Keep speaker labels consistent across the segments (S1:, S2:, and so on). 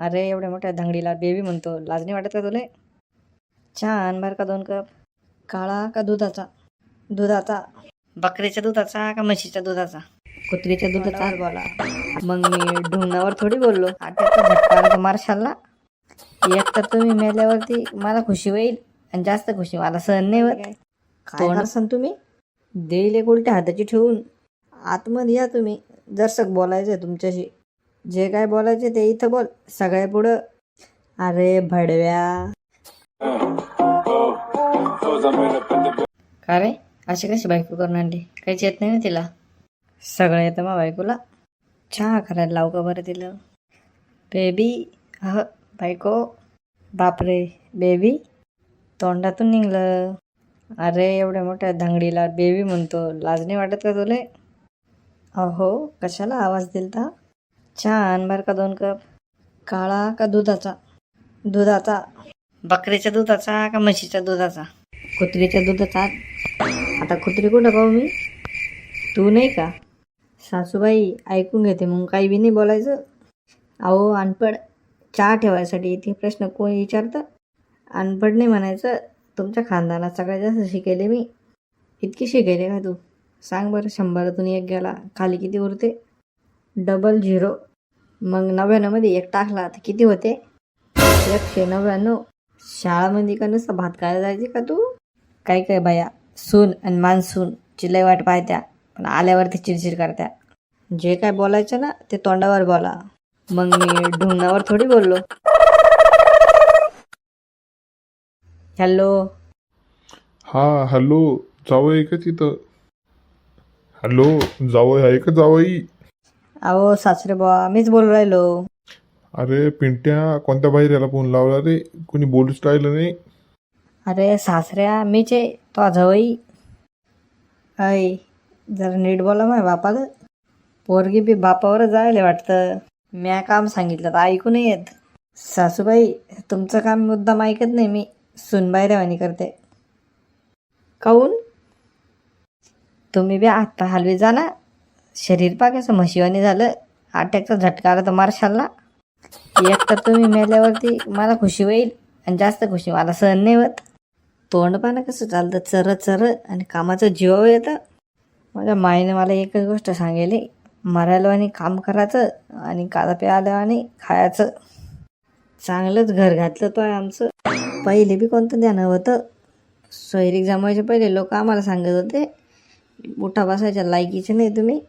S1: अरे एवढ्या मोठ्या धांगडीला बेबी म्हणतो. लाज नाही वाटत का तुले? आण बरं का दोन कप? काळा का दुधाचा? दुधाचा. बकरीच्या दुधाचा का म्हशीच्या दुधाचा? कुत्रीच्या दुधाचा? बोला. मग मी ढुंगणावर थोडी बोललो. आट्याचा झटका मारशालला. एक तर तुम्ही मेल्यावरती मला खुशी होईल आणि जास्त खुशी मला सहन नाही होत. काय? करसान तुम्ही? देईल एक उलट्या हाताची ठेवून. आतमध्ये या तुम्ही. जरसक बोलायचं आहे तुमच्याशी. जे काय बोलायचे ते इथं बोल. सगळ्या पुढं. अरे भडव्या. का रे? अशी कशी बायको करून आणली? काहीच येत नाही ना तिला. सगळं येतं मग बायकोला. चहा करायला लावू का बरं तिला. बेबी ह बायको. बापरे बेबी. तोंडातून निघलं. अरे एवढ्या मोठ्या धांगडीला बेबी म्हणतो. लाज नाही वाटत का तुले? अहो कशाला आवाज दिलता? चहा आण बरं का दोन कप? काळा का दुधाचा? दुधाचा. बकरीच्या दुधाचा का म्हशीच्या दुधाचा? कुत्रीच्या दुधाचा. आता कुत्री कुठं पाहू मी? तू नाही का? सासूबाई ऐकून घेते. मग काही बी नाही बोलायचं. अहो अनपड चहा ठेवायसाठी इथे प्रश्न कोण विचारतं? अनपड नाही म्हणायचं. तुमच्या खानदानात सगळ्यात जास्त शिकेले मी. इतकी शिकेले का तू? सांग बरं शंभरातून एक गेला. खाली किती उरते? Double zero. मग नव्याण्णवमध्ये एक टाकला तर किती होते? एकशे नव्याण्णव. शाळामध्ये का नुसतं भात खायला जायचे का तू? काय काय बाया? सून आणि मान्सून. चिल्लाई वाट पाहत्या. पण आल्यावरती चिडचिड करत्या. जे काय बोलायचं ना ते तोंडावर बोला. मग मी ढुंगावर थोडी बोललो. हॅलो?
S2: हा हॅलो. जावई का तिथं? हॅलो? जावई आहे का जावई?
S1: अहो सासरे बुवा मीच बोलू राहिलो.
S2: अरे पिंट्या कोणत्या बाहेर याला फोन लावला रे? कोणी बोलूच राहिलं नाही.
S1: अरे सासऱ्या मीच आहे तो जवई ऐ जरा नीट बोला माझ्या बापाला. पोरगी बी बापावरच जायला वाटतं. म्या काम सांगितलं तर ऐकू नाही येत. सासूबाई तुमचं काम मुद्दाम ऐकत नाही मी सुनबाई रेवानी करते. काऊन? तुम्ही बी हातपाय हलवी जा ना. शरीर पा कसं म्हशीवानी झालं. अटॅकचा झटका आला तर मार्शालला एक तर तुम्ही मेल्यावरती मला खुशी होईल आणि जास्त खुशी मला सहन नाही होत. तोंड पानं कसं चालतं? चर चर आणि कामाचं जीवावर येतं. माझ्या माईने मला एकच गोष्ट सांगेली. मरायला आणि काम करायचं आणि काला प्यायला आणि खायचं. चांगलंच घर घातलं तो आहे आमचं. पहिले बी कोणतं ध्यान होतं? सोयरीक जमायच्या पहिले लोक आम्हाला सांगत होते. उठा बसायच्या लायकीचे नाही तुम्ही.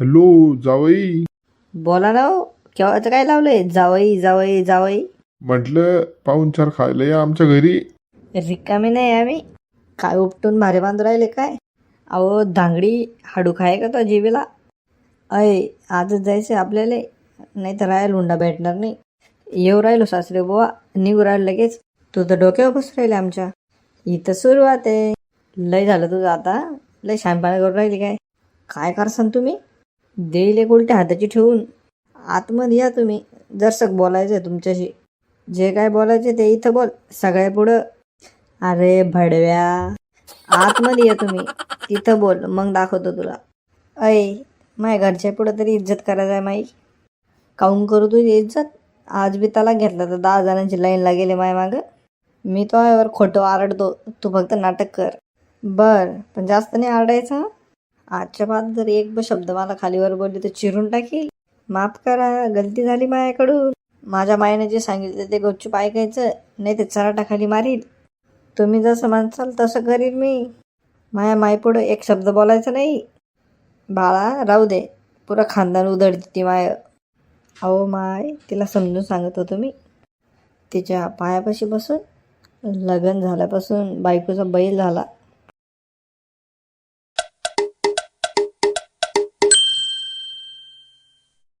S2: हॅलो जावई.
S1: बोला ना हो केव्हाचं काय लावलंय? जावई जावई जावई.
S2: म्हटलं पाहुणचार खायला या आमच्या घरी.
S1: रिकामी नाही आम्ही. काय उपटून भारे बांधू राहिले काय? अहो धांगडी हाडू खाय का तो जिबीला अय आजच जायचं आपल्याला. नाही तर राहायला हुंडा भेटणार नाही. येऊ राहिलो सासरे बुवा निघू राहिलो लगेच. तू तर डोक्यावर बस राहिले आमच्या. इथं सुरुवात आहे. लय झालं तुझं आता. लय शानपाना करून राहिली काय? काय करसान तुम्ही? देईल एक उलट्या हाताची ठेवून आतमध्ये या तुम्ही. जरसक बोलायचं आहे तुमच्याशी. जे काय बोलायचे ते इथं बोल. सगळ्या पुढं. अरे भडव्या. आतमध्ये या तुम्ही. तिथं बोल. मग दाखवतो तुला. अय माय घरच्या पुढं तरी इज्जत करायचं आहे माई. काऊन करू तुझी इज्जत? आज बी त्याला घेतलं तर दहा जणांची लाईनला गेले माय मागं. मी तो यावर खोटं आरडतो. तू फक्त नाटक कर. बर पण जास्त नाही आरडायचं? आजच्या बाद जर एक शब्द मला खालीवर बोलले तर चिरून टाकील. माफ करा गलती झाली मायाकडून माझ्या मायने जे सांगितलं ते गपचूप ऐकायचं नाही ते चराटा खाली मारील तुम्ही जसं म्हणसाल तसं करील मी. माया मायपुढं एक शब्द बोलायचा नाही. बाळा राहू दे. पुरं खानदान उधळते ती माय. अहो माय तिला समजून सांगत होतो मी. तिच्या पायापाशी बसून लग्न झाल्यापासून बायकोचा बैल झाला.